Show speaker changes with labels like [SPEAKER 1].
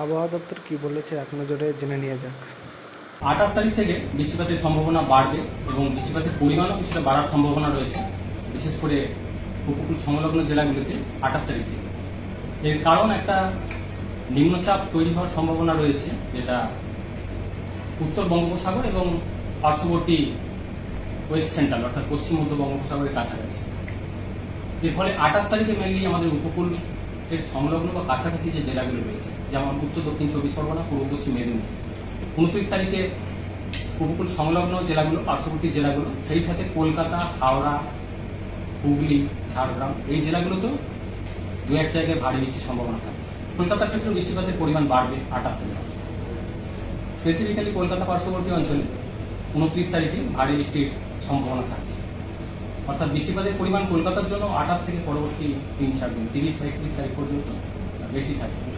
[SPEAKER 1] আবহাওয়া দপ্তর কি বলেছে এক নজরে জেনে নিয়ে যাক।
[SPEAKER 2] আঠাশ তারিখ থেকে বৃষ্টিপাতের সম্ভাবনা বাড়বে এবং বৃষ্টিপাতের পরিমাণও কিছুটা বাড়ার সম্ভাবনা রয়েছে, বিশেষ করে উপকূল সংলগ্ন জেলাগুলিতে আঠাশ তারিখ থেকে। এর কারণ একটা নিম্নচাপ তৈরি হওয়ার সম্ভাবনা রয়েছে, যেটা উত্তর বঙ্গোপসাগর এবং পার্শ্ববর্তী ওয়েস্ট সেন্ট্রাল, অর্থাৎ পশ্চিম মধ্য বঙ্গোপসাগরের কাছাকাছি। এর ফলে আঠাশ তারিখে মেনলি আমাদের উপকূল এর সংলগ্ন বা কাছাকাছি যে জেলাগুলো রয়েছে, যেমন উত্তর, দক্ষিণ, চব্বিশ পরগনা, পূর্ব, পশ্চিম মেদিনীপুর। উনত্রিশ তারিখে উপকূল সংলগ্ন জেলাগুলো, পার্শ্ববর্তী জেলাগুলো, সেই সাথে কলকাতা, হাওড়া, হুগলি, ঝাড়গ্রাম, এই জেলাগুলোতেও দু এক জায়গায় ভারী বৃষ্টির সম্ভাবনা থাকছে। কলকাতার ক্ষেত্রে বৃষ্টিপাতের পরিমাণ বাড়বে আঠাশ তারিখে স্পেসিফিক্যালি কলকাতা পার্শ্ববর্তী অঞ্চলে উনত্রিশ তারিখে ভারী বৃষ্টির সম্ভাবনা থাকছে। অর্থাৎ বৃষ্টিপাতের পরিমাণ কলকাতার জন্য আঠাশ থেকে পরবর্তী তিন চার দিন, তিরিশ বা একত্রিশ তারিখ পর্যন্ত বেশি থাকবে